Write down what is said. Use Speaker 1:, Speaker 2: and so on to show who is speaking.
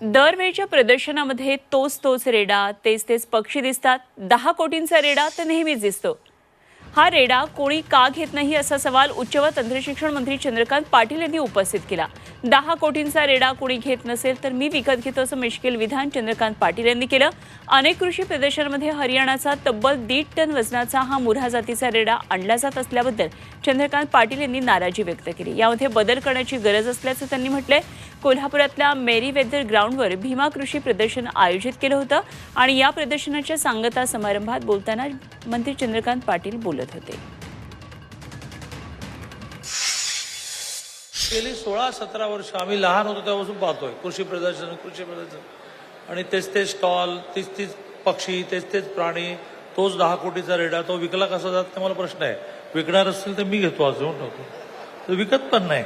Speaker 1: दरवेळच्या प्रदर्शनामध्ये तोच तोच रेडा तेच तेच पक्षी दिसतात. दहा कोटींचा रेडा तर नेहमीच दिसतो. हा रेडा कोणी का घेत नाही असा सवाल उच्च व तंत्रशिक्षण मंत्री चंद्रकांत पाटील यांनी उपस्थित केला. दहा कोटींचा रेडा कोणी घेत नसेल तर मी विकत घेतो असं मिश्किल विधान चंद्रकांत पाटील यांनी केलं. अनेक कृषी प्रदर्शनामध्ये हरियाणाचा तब्बल दीड टन वजनाचा हा मुऱ्हा जातीचा रेडा आणला जात असल्याबद्दल चंद्रकांत पाटील यांनी नाराजी व्यक्त केली. यामध्ये बदल करण्याची गरज असल्याचं त्यांनी म्हटलंय. कोल्हापुरातल्या मेरी वेदर ग्राउंडवर भीमा कृषी प्रदर्शन आयोजित केलं होतं आणि या प्रदर्शनाच्या सांगता समारंभात बोलताना मंत्री चंद्रकांत पाटील बोलत होते.
Speaker 2: गेली सोळा सतरा वर्ष आम्ही लहान होतो तेव्हापासून पाहतोय. कृषी प्रदर्शन कृषी प्रदर्शन. आणि तेच तेच स्टॉल तीच तीच पक्षी तेच तेच प्राणी तोच दहा कोटीचा रेडा तो विकला कसा जात ते मला प्रश्न आहे. विकणार असतील तर मी घेतो अजून. विकत पण नाही.